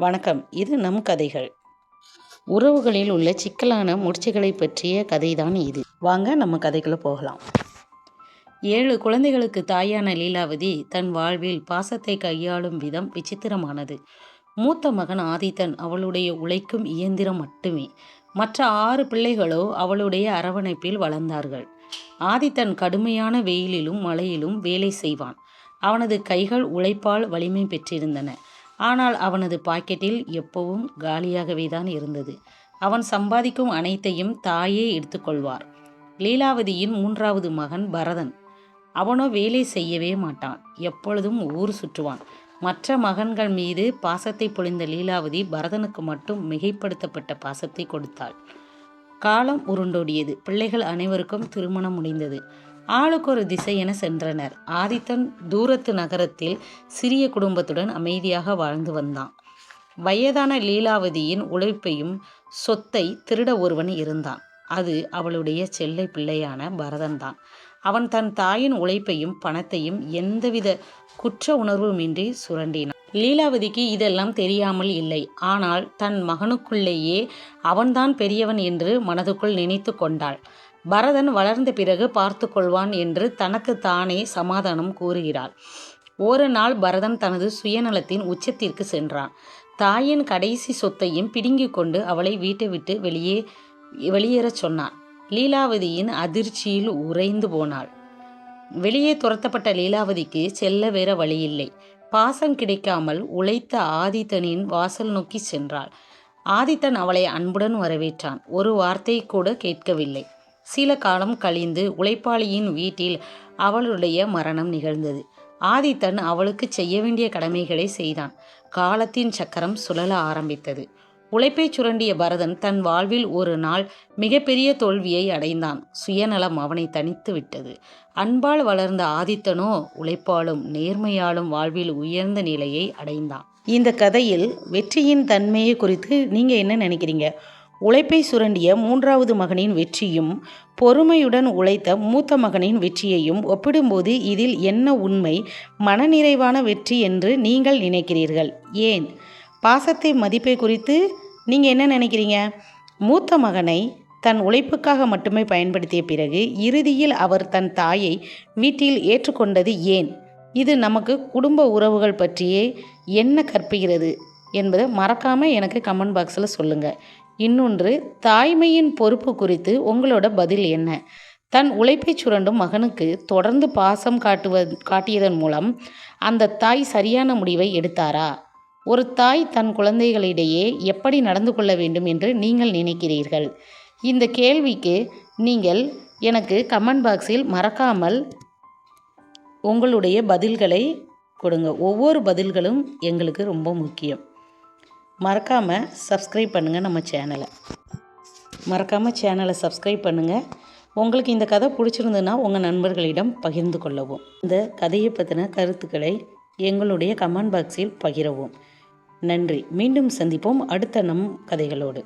வணக்கம். இது நம் கதைகள். உறவுகளில் உள்ள சிக்கலான முடிச்சுகளை பற்றிய கதைதான் இது. வாங்க நம்ம கதைக்குள்ள போகலாம். ஏழு குழந்தைகளுக்கு தாயான லீலாவதி தன் வாழ்வில் பாசத்தை கையாளும் விதம் விசித்திரமானது. மூத்த மகன் ஆதித்தன் அவளுடைய உழைக்கும் இயந்திரம் மட்டுமே. மற்ற ஆறு பிள்ளைகளோ அவளுடைய அரவணைப்பில் வளர்ந்தார்கள். ஆதித்தன் கடுமையான வெயிலிலும் மழையிலும் வேலை செய்வான். அவனது கைகள் உழைப்பால் வலிமை பெற்றிருந்தன. ஆனால் அவனது பாக்கெட்டில் எப்பவும் காலியாகவே தான் இருந்தது. அவன் சம்பாதிக்கும் அனைத்தையும் தாயே எடுத்துக்கொள்வார். லீலாவதியின் மூன்றாவது மகன் பரதன். அவனோ வேலை செய்யவே மாட்டான். எப்பொழுதும் ஊர் சுற்றுவான். மற்ற மகன்கள் மீது பாசத்தை பொழிந்த லீலாவதி பரதனுக்கு மட்டும் மிகைப்படுத்தப்பட்ட பாசத்தை கொடுத்தாள். காலம் உருண்டோடியது. பிள்ளைகள் அனைவருக்கும் திருமணம் முடிந்தது. ஆளுக்கு ஒரு திசை என சென்றனர். ஆதித்தன் தூரத்து நகரத்தில் சிறிய குடும்பத்துடன் அமைதியாக வாழ்ந்து வந்தான். வயதான லீலாவதியின் உழைப்பையும் சொத்தை திருட ஒருவன் இருந்தான். அது அவளுடைய செல்லை பிள்ளையான பரதன்தான். அவன் தன் தாயின் உழைப்பையும் பணத்தையும் எந்தவித குற்ற உணர்வுமின்றி சுரண்டினான். லீலாவதிக்கு இதெல்லாம் தெரியாமல் இல்லை. ஆனால் தன் மகனுக்குள்ளேயே அவன்தான் பெரியவன் என்று மனதுக்குள் நினைத்து கொண்டாள். பரதன் வளர்ந்த பிறகு பார்த்து கொள்வான் என்று தனக்கு தானே சமாதானம் கூறுகிறாள். ஒரு நாள் பரதன் தனது சுயநலத்தின் உச்சத்திற்கு சென்றான். தாயின் கடைசி சொத்தையும் பிடுங்கிக் கொண்டு அவளை வீட்டை விட்டு வெளியே வெளியேறச் சொன்னான். லீலாவதியின் அதிர்ச்சியில் உறைந்து போனாள். வெளியே துரத்தப்பட்ட லீலாவதிக்கு செல்ல வேற வழியில்லை. பாசம் கிடைக்காமல் உழைத்த ஆதித்தனின் வாசல் நோக்கி சென்றாள். ஆதித்தன் அவளை அன்புடன் வரவேற்றான். ஒரு வார்த்தை கூட கேட்கவில்லை. சில காலம் கழிந்து உழைப்பாளியின் வீட்டில் அவளுடைய மரணம் நிகழ்ந்தது. ஆதித்தன் அவளுக்கு செய்ய வேண்டிய கடமைகளை செய்தான். காலத்தின் சக்கரம் சுழல ஆரம்பித்தது. உழைப்பை சுரண்டிய பரதன் தன் வாழ்வில் ஒரு நாள் மிகப்பெரிய தோல்வியை அடைந்தான். சுயநலம் அவனை தனித்து விட்டது. அன்பால் வளர்ந்த ஆதித்தனோ உழைப்பாலும் நேர்மையாலும் வாழ்வில் உயர்ந்த நிலையை அடைந்தான். இந்த கதையில் வெற்றியின் தன்மையை குறித்து நீங்கள் என்ன நினைக்கிறீங்க? உழைப்பை சுரண்டிய மூன்றாவது மகனின் வெற்றியும் பொறுமையுடன் உழைத்த மூத்த மகனின் வெற்றியையும் ஒப்பிடும்போது இதில் என்ன உண்மை மனநிறைவான வெற்றி என்று நீங்கள் நினைக்கிறீர்கள். ஏன்? பாசத்தை மதிப்பை குறித்து நீங்கள் என்ன நினைக்கிறீங்க? மூத்த மகனை தன் உழைப்புக்காக மட்டுமே பயன்படுத்திய பிறகு இறுதியில் அவர் தன் தாயை வீட்டில் ஏற்றுக்கொண்டது ஏன்? இது நமக்கு குடும்ப உறவுகள் பற்றியே என்ன கற்பிக்கிறது என்பதை மறக்காமல் எனக்கு கமெண்ட் பாக்ஸில் சொல்லுங்கள் இன்னொன்று தாய்மையின் பொறுப்பு குறித்து உங்களோட பதில் என்ன? தன் உழைப்பை சுரண்டும் மகனுக்கு தொடர்ந்து பாசம் காட்டுவ காட்டியதன் மூலம் அந்த தாய் சரியான முடிவை எடுத்தாரா? ஒரு தாய் தன் குழந்தைகளிடையே எப்படி நடந்து கொள்ள வேண்டும் என்று நீங்கள் நினைக்கிறீர்கள்? இந்த கேள்விக்கு நீங்கள் எனக்கு கமெண்ட் பாக்ஸில் மறக்காமல் உங்களுடைய பதில்களை கொடுங்க. ஒவ்வொரு பதில்களும் எங்களுக்கு ரொம்ப முக்கியம். மறக்காமல் சப்ஸ்கிரைப் பண்ணுங்கள் நம்ம சேனலை மறக்காமல் சேனலை சப்ஸ்கிரைப் பண்ணுங்கள் உங்களுக்கு இந்த கதை பிடிச்சிருந்ததுன்னா உங்கள் நண்பர்களிடம் பகிர்ந்து கொள்ளவும். இந்த கதையை பற்றின கருத்துக்களை எங்களுடைய கமெண்ட் பாக்ஸில் பகிரவும். நன்றி. மீண்டும் சந்திப்போம் அடுத்த நம் கதைகளோடு.